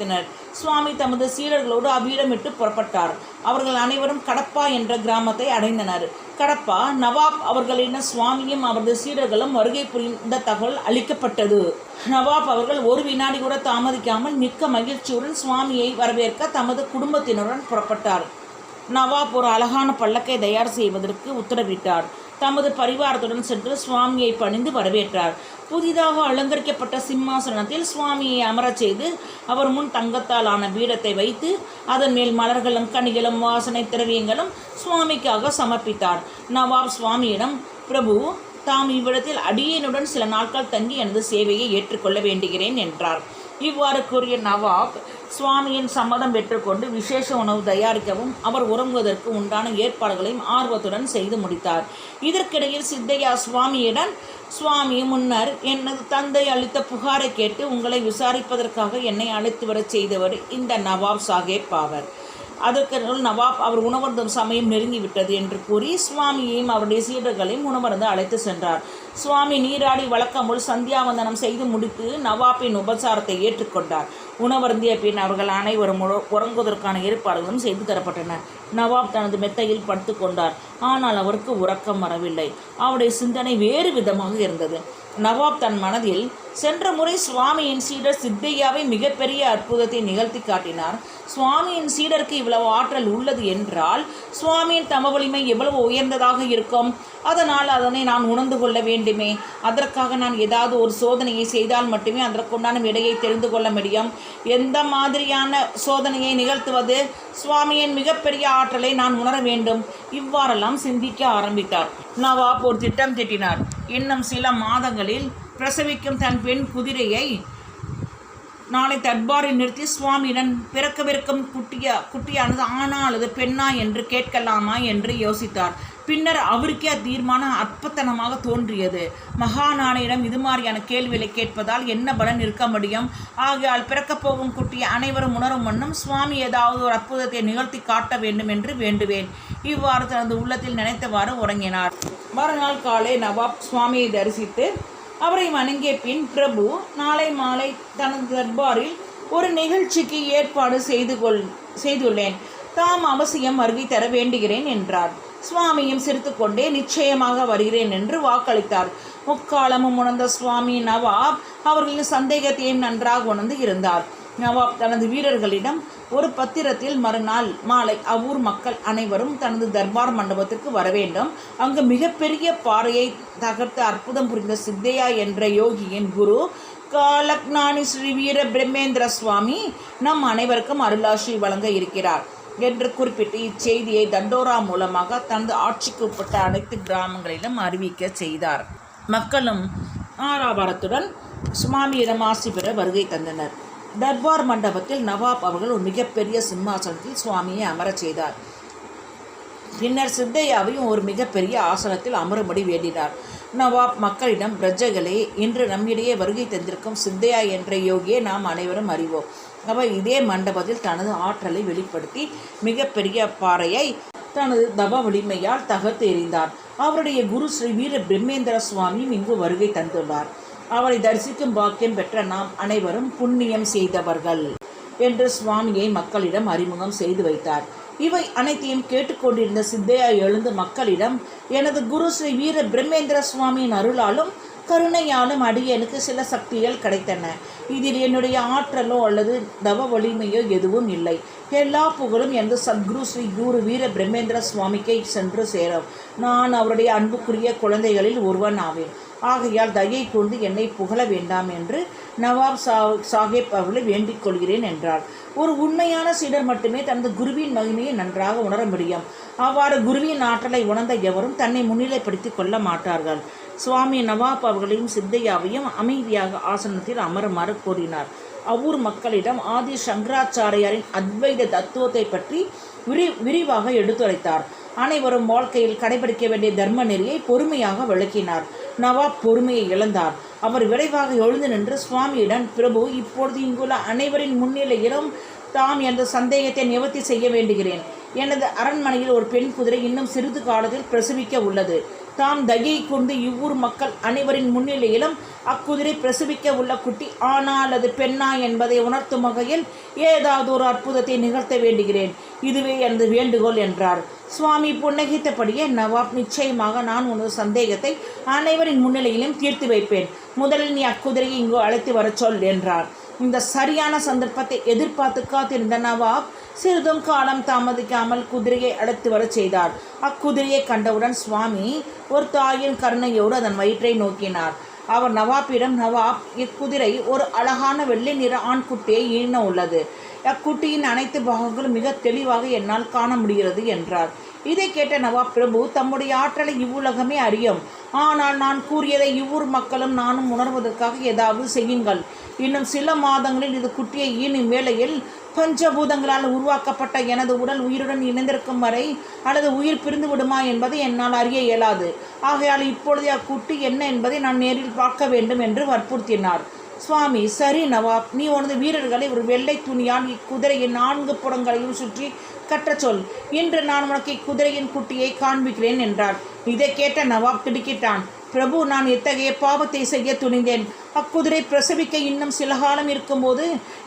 வைத்தனர் சுவாமி தமது சீடர்களோடு அவ்விடமிட்டு புறப்பட்டார். அவர்கள் அனைவரும் கடப்பா என்ற கிராமத்தை அடைந்தனர். கடப்பா நவாப் அவர்களிடம் சுவாமியும் அவரது சீடர்களும் வருகை புரிந்த தகவல் அளிக்கப்பட்டது. நவாப் அவர்கள் ஒரு வினாடி கூட தாமதிக்காமல் மிக்க மகிழ்ச்சியுடன் சுவாமியை வரவேற்க தமது குடும்பத்தினருடன் புறப்பட்டார். நவாப் ஒரு அழகான பல்லக்கை தயார் செய்வதற்கு உத்தரவிட்டார். தமது பரிவாரத்துடன் சென்று சுவாமியை பணிந்து வரவேற்றார். புதிதாக அலங்கரிக்கப்பட்ட சிம்மாசனத்தில் சுவாமியை அமரச் செய்து அவர் முன் தங்கத்தால் ஆன பீடத்தை வைத்து அதன் மேல் மலர்களும் கனிகளும் வாசனை திரவியங்களும் சுவாமிக்காக சமர்ப்பித்தார். நவாப் சுவாமியிடம் பிரபு தாம் இவ்விடத்தில் அடியேனுடன் சில நாட்கள் தங்கி எனது சேவையை ஏற்றுக்கொள்ள வேண்டுகிறேன் என்றார். இவ்வாறு கூறிய நவாப் சுவாமியின் சம்மதம் பெற்றுக்கொண்டு விசேஷ உணவு தயாரிக்கவும் அவர் உறங்குவதற்கு உண்டான ஏற்பாடுகளையும் ஆர்வத்துடன் செய்து முடித்தார். இதற்கிடையில் சித்தையா சுவாமியிடம் சுவாமி முன்னர் எனது தந்தை அளித்த புகாரை கேட்டு உங்களை விசாரிப்பதற்காக என்னை அழைத்து வரச் செய்தவர் இந்த நவாப் சாஹேப் ஆவர். அதற்கு நவாப் அவர் உணவருந்தும் சமயம் நெருங்கிவிட்டது என்று கூறி சுவாமியையும் அவருடைய சீடர்களையும் உணவருந்து அழைத்து சென்றார். சுவாமி நீராடி வழக்கமுள் சந்தியாவந்தனம் செய்து முடித்து நவாப்பின் உபசாரத்தை ஏற்றுக்கொண்டார். உணவருந்திய பின் அவர்கள் அனைவரும் உற- உறங்குவதற்கான ஏற்பாடுகளும் செய்து தரப்பட்டன. நவாப் தனது மெத்தையில் படுத்து கொண்டார். ஆனால் அவருக்கு உறக்கம் வரவில்லை. அவருடைய சிந்தனை வேறு விதமாக இருந்தது. நவாப் தன் மனதில் சென்ற முறை சுவாமியின் சீடர் சித்தையாவை மிகப்பெரிய அற்புதத்தை நிகழ்த்தி காட்டினார். சுவாமியின் சீடருக்கு இவ்வளவு ஆற்றல் உள்ளது என்றால் சுவாமியின் தம வலிமை எவ்வளவு உயர்ந்ததாக இருக்கும்? அதனால் அதனை நான் உணர்ந்து கொள்ள வேண்டுமே. அதற்காக நான் ஏதாவது ஒரு சோதனையை செய்தால் மட்டுமே அதற்குண்டான விடையை தெரிந்து கொள்ள முடியும். எந்த மாதிரியான சோதனையை நிகழ்த்துவது? சுவாமியின் மிகப்பெரிய ஆற்றலை நான் உணர வேண்டும். இவ்வாறெல்லாம் சிந்திக்க ஆரம்பித்தார். நவாப் ஒரு திட்டம் திட்டினார். இன்னும் சில மாதங்களில் பிரசவிக்கும் தன் பெண் குதிரையை நாளை தட்பாரை நிறுத்தி சுவாமியிடம் பிறக்கவிருக்கும் குட்டியா குட்டியானது ஆனா அல்லது பெண்ணா என்று கேட்கலாமா என்று யோசித்தார். பின்னர் அவருக்கே அத்தீர்மானம் அற்பத்தனமாக தோன்றியது. மகாநாணையிடம் இது மாதிரியான கேள்விகளை கேட்பதால் என்ன பலன் இருக்க முடியும்? ஆகையால் பிறக்கப் போகும் குட்டியை அனைவரும் உணரும் வண்ணம் சுவாமி ஏதாவது ஒரு அற்புதத்தை நிகழ்த்தி காட்ட வேண்டும் என்று வேண்டுவேன். இவ்வாறு தனது உள்ளத்தில் நினைத்தவாறு உறங்கினார். மறுநாள் காலை நவாப் சுவாமியை தரிசித்து அவரை வணங்கிய பின் பிரபு நாளை மாலை தனது தர்பாரில் ஒரு நிகழ்ச்சிக்கு ஏற்பாடு செய்து கொள் செய்துள்ளேன். தாம் அவசியம் வருகை தர வேண்டுகிறேன் என்றார். சுவாமியும் சிரித்துக்கொண்டே நிச்சயமாக வருகிறேன் என்று வாக்களித்தார். முக்காலமும் உணர்ந்த சுவாமி நவாப் அவர்களின் சந்தேகத்தையும் நன்றாக உணர்ந்து இருந்தார். நவாப் தனது வீரர்களிடம் ஒரு பத்திரத்தில் மறுநாள் மாலை அவ்வூர் மக்கள் அனைவரும் தனது தர்பார் மண்டபத்திற்கு வர வேண்டும். அங்கு மிகப்பெரிய பாறையை தகர்த்து அற்புதம் புரிந்த சித்தையா என்ற யோகியின் குரு காலக்னானி ஸ்ரீ வீர பிரம்மேந்திர சுவாமி நம் அனைவருக்கும் அருளாசி வழங்க இருக்கிறார் என்று குறிப்பிட்டு இச்செய்தியை தண்டோரா மூலமாக தனது ஆட்சிக்கு உட்பட்ட அனைத்து கிராமங்களிலும் அறிவிக்க செய்தார். மக்களும் ஆராபாரத்துடன் சுவாமியிடம் ஆசி பெற வருகை தந்தனர். தர்பார் மண்டபத்தில் நவாப் அவர்கள் ஒரு மிகப்பெரிய சிம்மாசனத்தில் சுவாமியை அமரச் செய்தார். பின்னர் சித்தையாவையும் ஒரு மிகப்பெரிய ஆசனத்தில் அமரும்படி வேண்டினார். நவாப் மக்களிடம் பிரஜைகளே இன்று நம்மிடையே வருகை தந்திருக்கும் சித்தையா என்ற யோகியை நாம் அனைவரும் அறிவோம். அவர் இதே மண்டபத்தில் தனது ஆற்றலை வெளிப்படுத்தி மிகப்பெரிய பாறையை தனது தவ வலிமையால் தகர்த்து எறிந்தார். அவருடைய குரு ஸ்ரீ வீர பிரம்மேந்திர சுவாமியும் இங்கு வருகை தந்துள்ளார். அவனை தரிசிக்கும் பாக்கியம் பெற்ற நாம் அனைவரும் புண்ணியம் செய்தவர்கள் என்று சுவாமியை மக்களிடம் அறிமுகம் செய்து வைத்தார். இவை அனைத்தையும் கேட்டுக்கொண்டிருந்த சித்தையா எழுந்து மக்களிடம் எனது குரு ஸ்ரீ வீர பிரம்மேந்திர சுவாமியின் அருளாலும் கருணையாலும் அடியனுக்கு சில சக்திகள் கிடைத்தன. இதில் என்னுடைய ஆற்றலோ அல்லது தவ வலிமையோ எதுவும் இல்லை. எல்லா புகழும் எனது சத்குரு ஸ்ரீ குரு வீர பிரம்மேந்திர சுவாமிக்கை சென்று சேரும். நான் அவருடைய அன்புக்குரிய குழந்தைகளில் ஒருவன் ஆவேன். ஆகையால் தயை கொண்டு என்னை புகழ வேண்டாம் என்று நவாப் சா சாஹேப் அவர்களை வேண்டிக் கொள்கிறேன் என்றார். ஒரு உண்மையான சீடர் மட்டுமே தனது குருவின் மகிமையை நன்றாக உணர முடியும். அவ்வாறு குருவின் ஆற்றலை உணர்ந்த எவரும் தன்னை முன்னிலைப்படுத்திக் கொள்ள மாட்டார்கள். சுவாமி நவாப் அவர்களையும் சித்தையாவையும் அமைதியாக ஆசனத்தில் அமருமாறு கூறினார் அவ்வூர் மக்களிடம் ஆதி சங்கராச்சாரியாரின் அத்வைத தத்துவத்தை பற்றி விரி விரிவாக எடுத்துரைத்தார். அனைவரும் வாழ்க்கையில் கடைபிடிக்க வேண்டிய தர்ம நெறியை பொறுமையாக விளக்கினார். நவாப் பொறுமையை இழந்தார். அவர் விரைவாக எழுந்து நின்று சுவாமியிடம் பிரபு இப்பொழுது இங்குள்ள அனைவரின் முன்னிலையிலும் தாம் என்ற சந்தேகத்தை நிவர்த்தி செய்ய வேண்டுகிறேன். எனது அரண்மனையில் ஒரு பெண் குதிரை இன்னும் சிறிது காலத்தில் பிரசவிக்க உள்ளது. தாம் தயை கொண்டு இவ்வூர் மக்கள் அனைவரின் முன்னிலையிலும் அக்குதிரை பிரசவிக்க உள்ள குட்டி. ஆனா அல்லது பெண்ணா என்பதை உணர்த்தும் வகையில் ஏதாவது ஒரு அற்புதத்தை நிகழ்த்த வேண்டுகிறேன். இதுவே எனது வேண்டுகோள் என்றார். சுவாமி புன்னகித்தபடியே நவாப் நிச்சயமாக நான் உனது சந்தேகத்தை அனைவரின் முன்னிலையிலும் தீர்த்து வைப்பேன். முதலில் நீ அக்குதிரையை இங்கு அழைத்து வரச் சொல் என்றார். இந்த சரியான சந்தர்ப்பத்தை எதிர்பார்த்து காத்திருந்த நவாப் சிறிதும் காலம் தாமதிக்காமல் குதிரையை அழைத்து வரச் செய்தார். அக்குதிரையை கண்டவுடன் சுவாமி ஒரு தாயின் கருணையோடு அதன் வயிற்றை நோக்கினார். அவர் நவாப்பிடம் நவாப் இக்குதிரை ஒரு அழகான வெள்ளை நிற ஆண்குட்டியை ஈன உள்ளது. அக்குட்டியின் அனைத்து பாகங்களும் மிக தெளிவாக என்னால் காண முடிகிறது என்றார். இதை கேட்ட நவாப் பிரபு தம்முடைய ஆற்றலை இவ்வுலகமே அறியும். ஆனால் நான் கூறியதை இவ்வூர் மக்களும் நானும் உணர்வதற்காக ஏதாவது செய்யுங்கள். இன்னும் சில மாதங்களில் இது குட்டியை ஈனும் வேளையில் பஞ்சபூதங்களால் உருவாக்கப்பட்ட எனது உடல் உயிருடன் இணைந்திருக்கும் வரை அல்லது உயிர் பிரிந்து விடுமா என்பதை என்னால் அறிய இயலாது. ஆகையால் இப்பொழுதே அக்குட்டி என்ன என்பதை நான் நேரில் பார்க்க வேண்டும் என்று வற்புறுத்தினார். சுவாமி சரி நவாப் நீ உனது வீரர்களை ஒரு வெள்ளை துணியால் இக்குதிரையின் நான்கு புறங்களையும் சுற்றி கட்டச் சொல். இன்று நான் உனக்கு இக்குதிரையின் குட்டியை காண்பிக்கிறேன் என்றார். இதை கேட்ட நவாப் திடுக்கிட்டான். பிரபு நான் எத்தகைய பாவத்தை செய்ய துணிந்தேன்? அக்குதிரை பிரசவிக்க இன்னும் சில காலம் இருக்கும்போது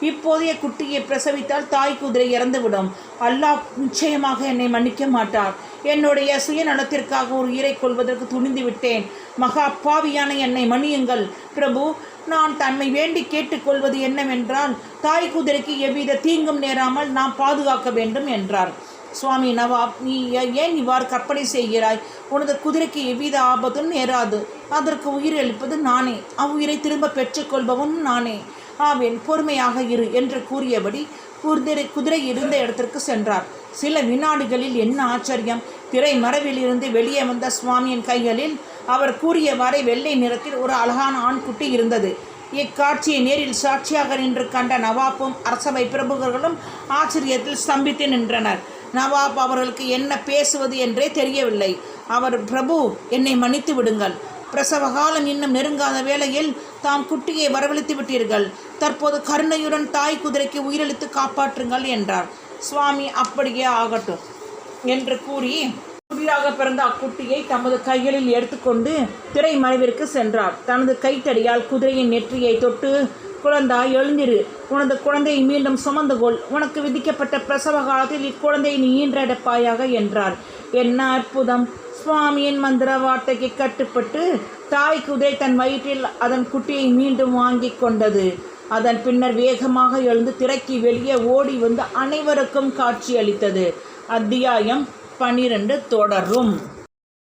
இப்போதைய குட்டியை பிரசவித்தால் தாய் குதிரை இறந்துவிடும். அல்லாஹ் நிச்சயமாக என்னை மன்னிக்க மாட்டார். என்னுடைய சுயநலத்திற்காக ஒரு உயிரை கொள்வதற்கு துணிந்து விட்டேன் மகா பாவியான என்னை மன்னியுங்கள். பிரபு நான் தன்னை வேண்டி கேட்டுக்கொள்வது என்னவென்றால் தாய் குதிரைக்கு எவ்வித தீங்கும் நேராமல் நாம் பாதுகாக்க வேண்டும் என்றார். சுவாமி நவாப் நீ ஏன் இவ்வாறு கற்பனை செய்கிறாய்? உனது குதிரைக்கு எவ்வித ஆபத்தும் நேராது. அதற்கு உயிர் அளிப்பது நானே. அவ்வுயிரை திரும்ப பெற்றுக்கொள்பவனும் நானே. ஆவேன் பொறுமையாக இரு என்று கூறியபடி குதிரை குதிரை இருந்த இடத்திற்கு சென்றார். சில வினாடிகளில் என்ன ஆச்சரியம்? திரை மரவிலிருந்து வெளியே வந்த சுவாமியின் கைகளில் அவர் கூறியவாறே வெள்ளை நிறத்தில் ஒரு அழகான ஆண்குட்டி இருந்தது. இக்காட்சியை நேரில் சாட்சியாக நின்று கண்ட நவாப்பும் அரசவை பிரமுகர்களும் ஆச்சரியத்தில் ஸ்தம்பித்து நின்றனர். நவாப் அவர்களுக்கு என்ன பேசுவது என்றே தெரியவில்லை. அவர் பிரபு என்னை மன்னித்து விடுங்கள். பிரசவ காலம் இன்னும் நெருங்காத வேளையில் தாம் குட்டியை வரவழைத்து விட்டீர்கள். தற்போது கருணையுடன் தாய் குதிரைக்கு உயிரிழத்து காப்பாற்றுங்கள் என்றார். சுவாமி அப்படியே ஆகட்டும் என்று கூறி புதிதாக பிறந்த அக்குட்டியை தமது கைகளில் எடுத்துக்கொண்டு திரை மறைவிற்கு சென்றார். தனது கைத்தடியால் குதிரையின் நெற்றியை தொட்டு குழந்தாய் எழுந்திரு. உனது குழந்தையை மீண்டும் சுமந்து கொள். உனக்கு விதிக்கப்பட்ட பிரசவ காலத்தில் இக்குழந்தையை நீ ஈன்றெடுப்பாயாக என்றார். என்ன அற்புதம். சுவாமியின் மந்திர வார்த்தைக்கு கட்டுப்பட்டு தாய் குதிரை தன் வயிற்றில் அதன் குட்டியை மீண்டும் வாங்கி கொண்டது. அதன் பின்னர் வேகமாக எழுந்து திரைக்கு வெளியே ஓடி வந்து அனைவருக்கும் காட்சி அளித்தது அத்தியாயம் பனிரெண்டு தொடரும்.